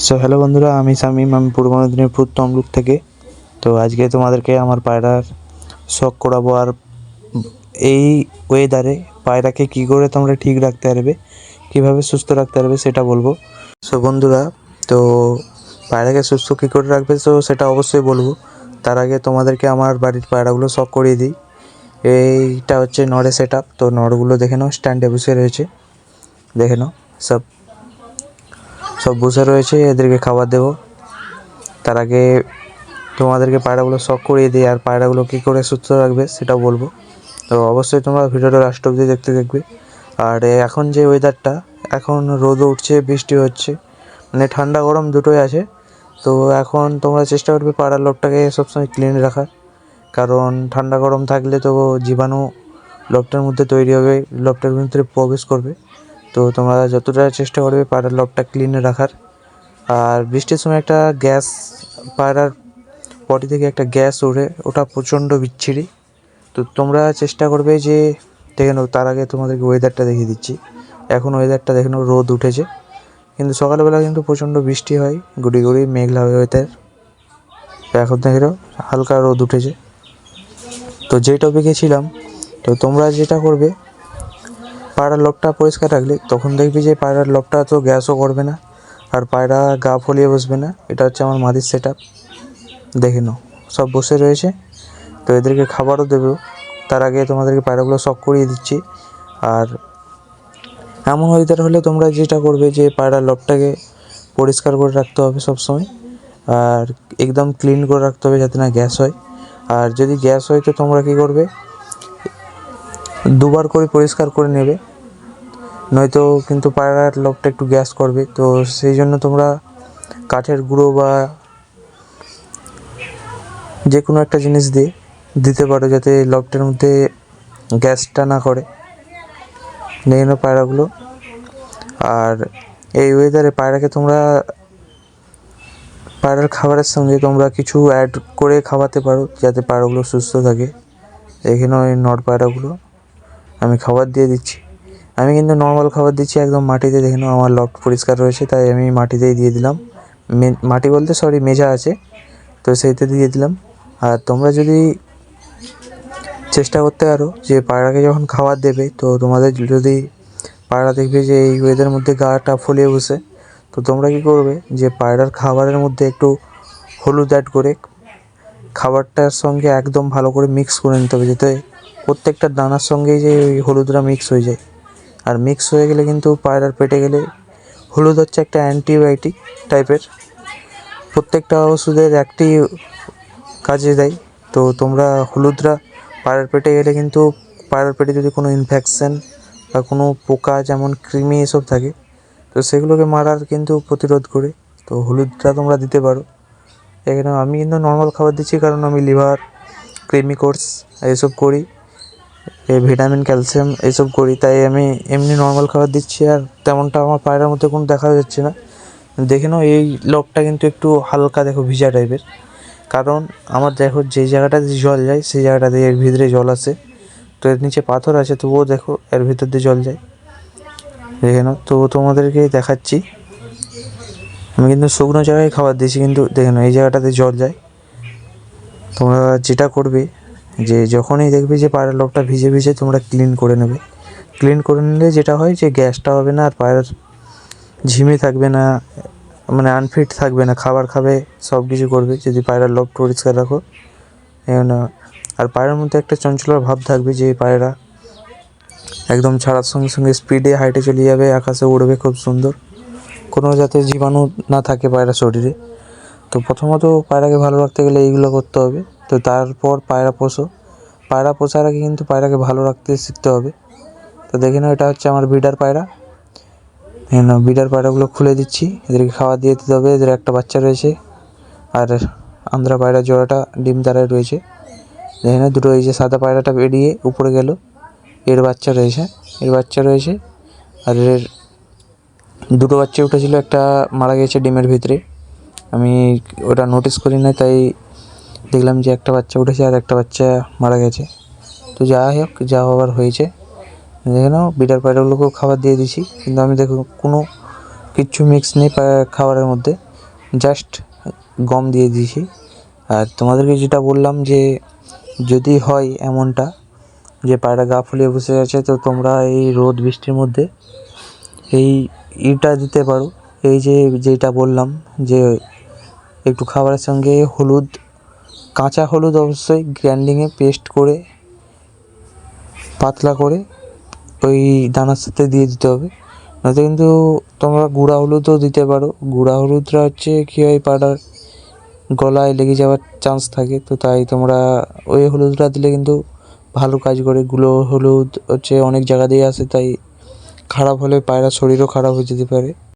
So hello বন্ধুরা, আমি শামিম আমি পূর্ব মেদিনীপুর তমলুক থেকে। তো আজকে তোমাদেরকে আমার পায়রার শখ করাবো আর এই ওয়েদারে পায়রাকে কী করে তোমরা ঠিক রাখতে পারবে, কীভাবে সুস্থ রাখতে পারবে সেটা বলব। সো বন্ধুরা, তো পায়রাকে সুস্থ কী করে রাখবে, তো সেটা অবশ্যই বলব। তার আগে তোমাদেরকে আমার বাড়ির পায়রাগুলো শখ করিয়ে দিই। এইটা হচ্ছে নড়ে সেট তো নড়গুলো দেখে নাও স্ট্যান্ডে বসে রয়েছে। দেখে নাও, সব সব বসে রয়েছে, এদেরকে খাবার দেবো। তার আগে তোমাদেরকে পায়রাগুলো শখ করিয়ে দিই, আর পায়রাগুলো কী করে সুস্থ রাখবে সেটাও বলব। তো অবশ্যই তোমরা ভিডিওটা লাস্ট অব্দি দেখতে দেখবে আর এখন যে ওয়েদারটা এখন রোদও উঠছে, বৃষ্টি হচ্ছে মানে ঠান্ডা গরম দুটোই আছে। তো এখন তোমরা চেষ্টা করবে পাড়ার লোকটাকে সবসময় ক্লিন রাখার। কারণ ঠান্ডা গরম থাকলে তো জীবাণু লোকটার মধ্যে তৈরি হবে, লোকটার ভিতরে প্রবেশ করবে। তো তোমরা যতটা চেষ্টা করবে পায়রার লবটা ক্লিন রাখার। আর বৃষ্টির সময় একটা গ্যাস পায়রার পটি থেকে একটা গ্যাস ওঠে ওটা প্রচণ্ড বিচ্ছিরি। তো তোমরা চেষ্টা করবে যে, দেখে নাও, তার আগে তোমাদেরকে ওয়েদারটা দেখিয়ে দিচ্ছি। এখন ওয়েদারটা দেখে নাও, রোদ উঠেছে। কিন্তু সকালবেলা কিন্তু প্রচণ্ড বৃষ্টি হয় গুড়ি গুড়ি মেঘলা ওয়েদার এখন দেখে হালকা রোদ উঠেছে। তো যে টপিকে ছিলাম, তো তোমরা যেটা করবে পায়রার লবটা পরিষ্কার রাখলে, তখন দেখবি যে পায়রার লবটা তো গ্যাসও করবে না, আর পায়রা গা ফলিয়ে বসবে না, এটা হচ্ছে আমার মাদির সেট আপ দেখে নাও, সব বসে রয়েছে, তো এদেরকে খাবারও দেবো। তার আগে তোমাদেরকে পায়রাগুলো শখ করিয়ে দিচ্ছি, আর এমন ওয়েদার হলে তোমরা যেটা করবে যে পায়রার লবটাকে পরিষ্কার করে রাখতে হবে সবসময়, আর একদম ক্লিন করে রাখতে হবে যাতে না গ্যাস হয়। আর যদি গ্যাস হয় তো তোমরা কী করবে দুবার করে পরিষ্কার করে নেবে। নয়তো কিন্তু পায়রার লবটা একটু গ্যাস করবে। তো সেই জন্য তোমরা কাঠের গুঁড়ো বা যে কোনো একটা জিনিস দিয়ে দিতে পারো যাতে লবটার মধ্যে গ্যাসটা না করে। নিয়ে নাও পায়রাগুলো। আর এই ওয়েদারে পায়রাকে তোমরা পায়রার খাবারের সঙ্গে তোমরা কিছু অ্যাড করে খাওয়াতে পারো যাতে পায়রাগুলো সুস্থ থাকে। এখানে ওই নট পায়রাগুলো। আমি খাবার দিয়ে দিচ্ছি। আমি কিন্তু নর্মাল খাবার দিচ্ছি, একদম মাটিতে দেখে নাও আমার লফট পরিষ্কার রয়েছে, তাই আমি মাটিতেই দিয়ে দিলাম। মাটি বলতে সরি মেজা আছে, তো সেইতে দিয়ে দিলাম। আর তোমরা যদি চেষ্টা করতে পারো যে পায়রাকে যখন খাবার দেবে, তো তোমাদের যদি পায়রা দেখবে যে এই ওয়েদের মধ্যে গাটা ফলিয়ে বসে, তো তোমরা কী করবে যে পায়রার খাবারের মধ্যে একটু হলুদ অ্যাড করে খাবারটার সঙ্গে একদম ভালো করে মিক্স করে নিতে হবে, যাতে প্রত্যেকটা দানার সঙ্গেই যে ওই হলুদরা মিক্স হয়ে যায়। আর মিক্স হয়ে গেলে কিন্তু পায়রার পেটে গেলে হলুদ হচ্ছে একটা অ্যান্টিবায়োটিক টাইপের প্রত্যেকটা ওষুধের একটি কাজে দেয়। তো তোমরা হলুদরা পায়রার পেটে গেলে কিন্তু পায়রার পেটে যদি কোনো ইনফেকশান বা কোনো পোকা যেমন কৃমি এসব থাকে, তো সেগুলোকে মারার কিন্তু প্রতিরোধ করে। তো হলুদটা তোমরা দিতে পারো। এখানে আমি কিন্তু নর্মাল খাবার দিচ্ছি কারণ আমি লিভার ক্রিমি কোর্স এইসব করি। এই ভিটামিন, ক্যালসিয়াম এইসব করি, তাই আমি এমনি নর্মাল খাবার দিচ্ছি আর তেমনটা আমার পায়রার মধ্যে কোনো দেখা যাচ্ছে না। দেখে নাও, এই লকটা কিন্তু একটু হালকা দেখো ভিজা টাইপের কারণ আমার দেখো যে জায়গাটাতে জল যায়, সেই জায়গাটাতে এর ভিতরে জল আসে। তো এর নিচে পাথর আছে, তবুও দেখো এর ভিতর দিয়ে জল যায়। দেখে নাও, তো তোমাদেরকে দেখাচ্ছি। আমি কিন্তু শুকনো জায়গায় খাবার দিয়েছি, কিন্তু দেখে নাও, এই জায়গাটাতে জল যায়। তোমরা যেটা করবে যে যখনই দেখবে যে পায়রার লোকটা ভিজে ভিজে তোমরা ক্লিন করে নেবে। ক্লিন করে নিলে যেটা হয় যে গ্যাসটা হবে না, আর পায়রার ঝিমে থাকবে না মানে আনফিট থাকবে না, খাবার খাবে সব কিছু করবে। যদি পায়রার লোভ পরিষ্কার রাখো আর পায়রার মধ্যে একটা চঞ্চলার ভাব থাকবে যে পায়রা একদম ছাড়ার সঙ্গে সঙ্গে স্পিডে হাইটে চলে যাবে, আকাশে উড়বে খুব সুন্দর। কোনো যাতে জীবাণু না থাকে পায়রা শরীরে। তো প্রথমত পায়রাকে ভালো রাখতে গেলে এইগুলো করতে হবে। তো তারপর পায়রা পোষো। পায়রা পোষার আগে কিন্তু পায়রাকে ভালো রাখতে শিখতে হবে। তো দেখে নাও, এটা হচ্ছে আমার বিডার পায়রা। হ্যাঁ বিডার পায়রাগুলো খুলে দিচ্ছি। এদেরকে খাওয়া দিয়ে দিতে হবে। এদের একটা বাচ্চা রয়েছে। আর আন্ধ্রা পায়রা জোড়াটা ডিম দ্বারায় রয়েছে। দেখে না দুটো এই যে সাদা পায়রাটা বেরিয়ে উপরে গেল। এর বাচ্চা রয়েছে, এর বাচ্চা রয়েছে। আর এর দুটো বাচ্চা উঠেছিল, একটা মারা গেছে ডিমের ভিতরে। আমি ওটা নোটিস করি না তাই দেখলাম যে একটা বাচ্চা উঠেছে আর একটা বাচ্চা মারা গেছে। তো যা হোক, যা হবার হয়েছে। দেখে বিটার পায়রাগুলোকেও খাবার দিয়ে দিছি কিন্তু আমি দেখো কোনো কিচ্ছু মিক্স নেই খাবারের মধ্যে। জাস্ট গম দিয়ে দিয়েছি। আর তোমাদেরকে যেটা বললাম যে, যদি হয় এমনটা, যে পায়রা গা ফুলিয়ে বসে আছে, তো তোমরা এই রোদ বৃষ্টির মধ্যে এই ইটা দিতে পারো। এই যে, যেটা বললাম যে, একটু খাবারের সঙ্গে হলুদ কাঁচা হলুদ অবশ্যই গ্রাইন্ডিংয়ে পেস্ট করে, পাতলা করে ওই দানার সাথে দিয়ে দিতে হবে। নয়তো কিন্তু তোমরা গুঁড়া হলুদও দিতে পারো। গুঁড়া হলুদটা হচ্ছে কী হয় পাড়ার গলায় লেগে যাওয়ার চান্স থাকে, তো তাই তোমরা ওই হলুদটা দিলে কিন্তু ভালো কাজ করে। গুঁড়ো হলুদ হচ্ছে অনেক জায়গা দিয়ে আসে, তাই খারাপ হলে পায়রার শরীরও খারাপ হয়ে যেতে পারে।